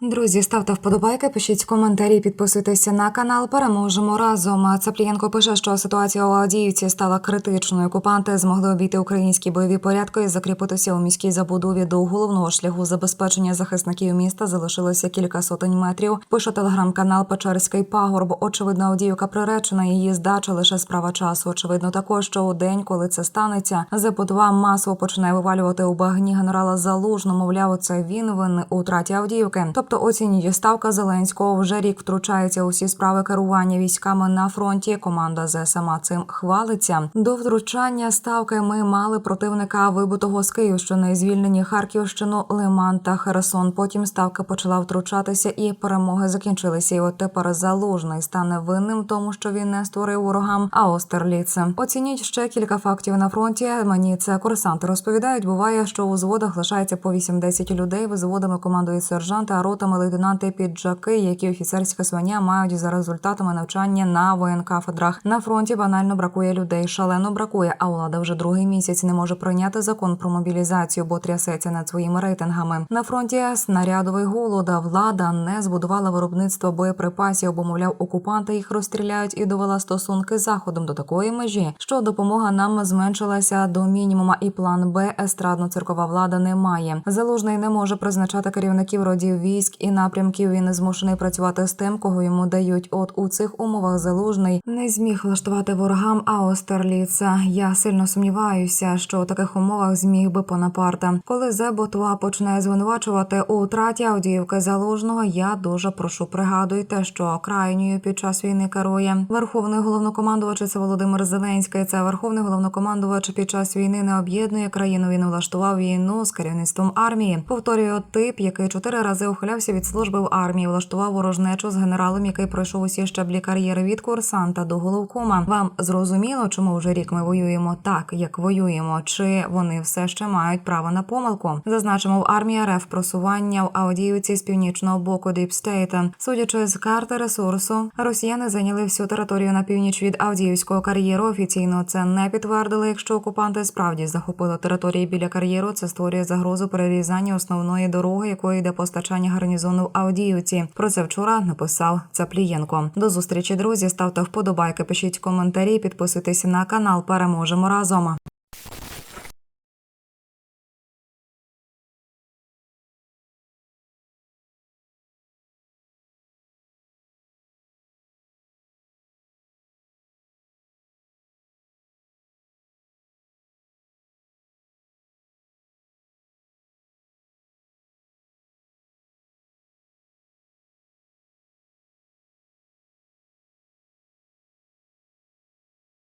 Друзі, ставте вподобайки, пишіть коментарі, підписуйтеся на канал. Переможемо разом. Цаплієнко пише, що ситуація у Авдіївці стала критичною. Окупанти змогли обійти українські бойові порядки і закріпитися у міській забудові до головного шляху забезпечення захисників міста. Залишилося кілька сотень метрів. Пише телеграм-канал Печерський пагорб. Очевидно, Авдіївка приречена. Її здача лише справа часу. Очевидно, також що у день, коли це станеться, ЗП-2 масово починає вивалювати у багні генерала Залужно. Мовляв, це він винний у втраті Авдіївки. Тобто оцінює ставка Зеленського. Вже рік втручається у всі справи керування військами на фронті. Команда ЗСМА цим хвалиться. До втручання ставки ми мали противника вибутого з Київщини, звільнені Харківщину, Лиман та Херсон. Потім ставка почала втручатися, і перемоги закінчилися. І от тепер залужний стане винним тому, що він не створив ворогам. А Остерліце оцініть ще кілька фактів на фронті. Мені це курсанти розповідають. Буває, що у зводах лишається по 8-10 людей. Взводами командують сержанти, а ротами лейтенанти піджаки, які офіцерське звання мають за результатами навчання на воєнкафедрах. На фронті банально бракує людей. Шалено бракує. А влада вже другий місяць не може прийняти закон про мобілізацію, бо трясеться над своїми рейтингами. На фронті снарядовий голод. а Влада не збудувала виробництво боєприпасів, бо мовляв, окупанти їх розстріляють і довела стосунки з заходом до такої межі, що допомога нам зменшилася до мінімума. І план Б естрадно-циркова влада не має. Залужний не може призначати керівників родів військ і напрямків. Він змушений працювати з тим, кого йому дають. От у цих умовах залужний не зміг влаштувати ворогам. А Остерліца. Я сильно сумніваюся, що у таких умовах зміг би Понапарта. Коли Зеботва почне звинувачувати у втраті Авдіївки залужного. Я дуже прошу пригадуйте, що крайньою під час війни керує верховний головнокомандувач. Це Володимир Зеленський. Це верховний головнокомандувач під час війни не об'єднує країну. Він влаштував війну з керівництвом армії. Повторюю, тип, який чотири рази ухилявся від служби в армії, влаштував ворожнечу з генералом, який пройшов усі щаблі кар'єри від курсанта до головкома. Вам зрозуміло, чому вже рік ми воюємо так, як воюємо? Чи вони все ще мають право на помилку? Зазначимо в армії РФ просування в Авдіївці з північного боку Діпстейта. Судячи з карти ресурсу, росіяни зайняли всю територію на північ від Авдіївського кар'єру. Офіційно це не підтвердили. Якщо окупанти справді захопили території біля кар'єру, це створює загрозу перерізання основної дороги, якою йде постачання гарнізону в Авдіївці. Про це вчора написав Цаплієнко. До зустрічі, друзі. Ставте вподобайки, пишіть коментарі, підписуйтесь на канал. Переможемо разом.